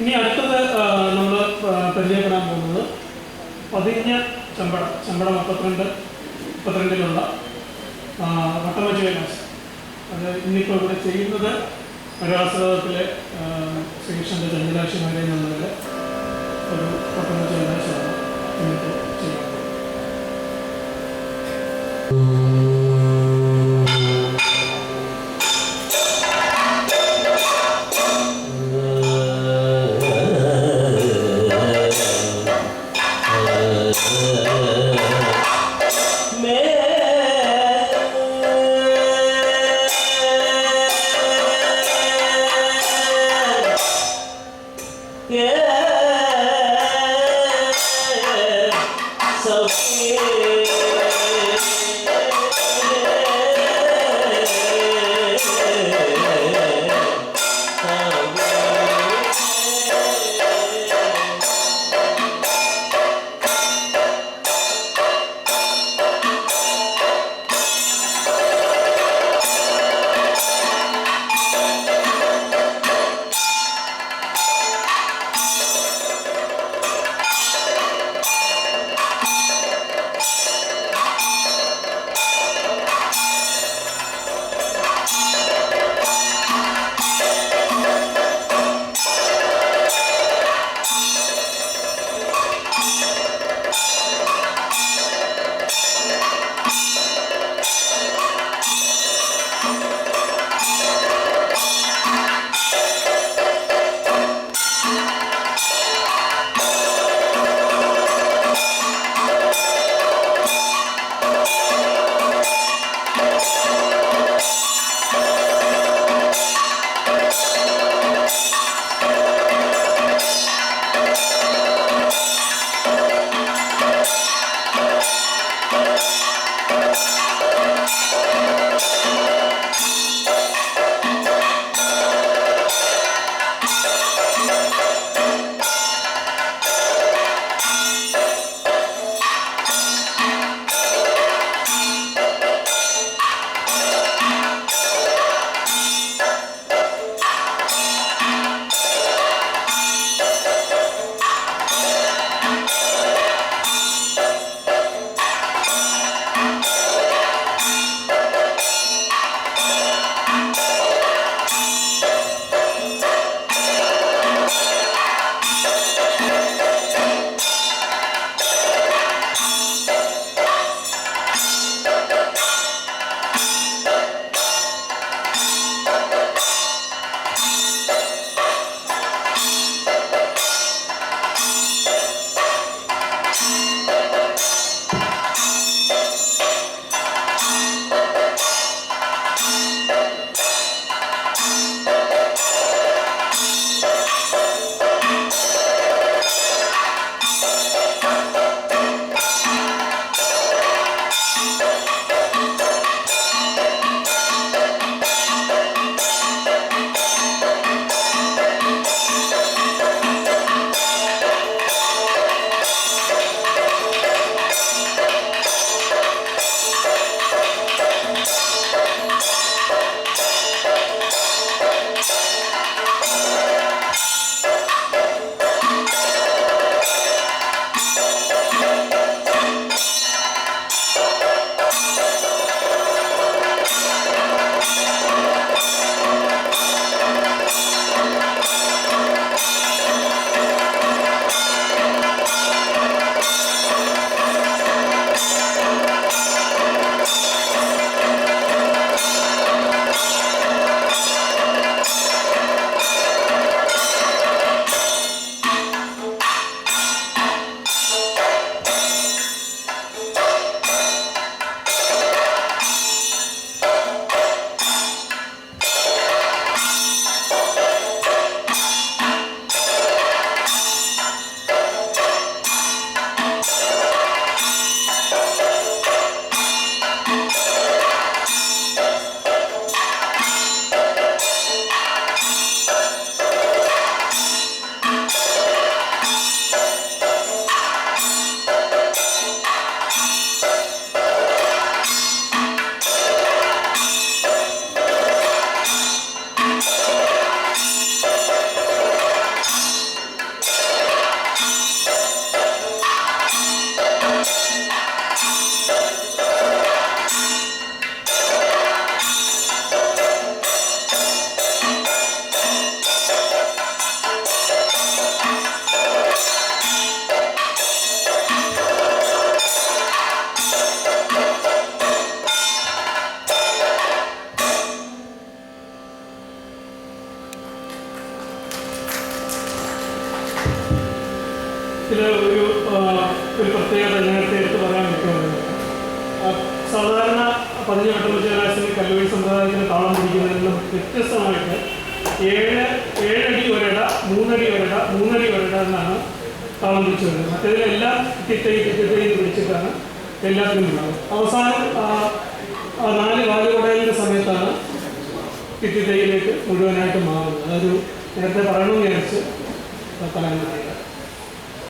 ഇനി അടുത്തത് നമ്മൾ പരിചയപ്പെടാൻ പോകുന്നത് പതിഞ്ഞ ചമ്പട ചമ്പട മുപ്പത്തിരണ്ട് മുപ്പത്തിരണ്ടിലുള്ള വട്ടമച്ച ക്ലാസ് അത് ഇന്നിപ്പോൾ ഇവിടെ ചെയ്യുന്നത് കലാശ്രമത്തിലെ ശ്രീകൃഷ്ണന്റെ ചന്ദ്രാശിമാരെ എന്നുള്ളതിൽ ഒരു വട്ടമച്ച കൈലാസമാണ് ഇന്നിപ്പോൾ ചെയ്യുന്നത്. ഇതിൽ ഒരു ഒരു പ്രത്യേകത നേരത്തെ എടുത്ത് പറയാൻ പറ്റുന്നത് സാധാരണ പതിഞ്ഞ കലാശിന് കല്ലുവഴി സമ്പ്രദായത്തിന് താളം പിടിക്കുന്നതിൽ നിന്നും വ്യത്യസ്തമായിട്ട് ഏഴ് ഏഴടി ഒരട മൂന്നടി ഒരട മൂന്നടി ഒരട എന്നാണ് താളം പിടിച്ചു വരുന്നത്. മറ്റേതിലെല്ലാം തിറ്റയും തിറ്റയും പിടിച്ചിട്ടാണ് എല്ലാത്തിനും ഉണ്ടാകും അവസാനം നാല് കാൽ സമയത്താണ് തിറ്റിത്തൈയിലേക്ക് മുഴുവനായിട്ട് മാറുന്നത്. അതൊരു നേരത്തെ പറയണമെന്ന് വിചാരിച്ച് പറയാൻ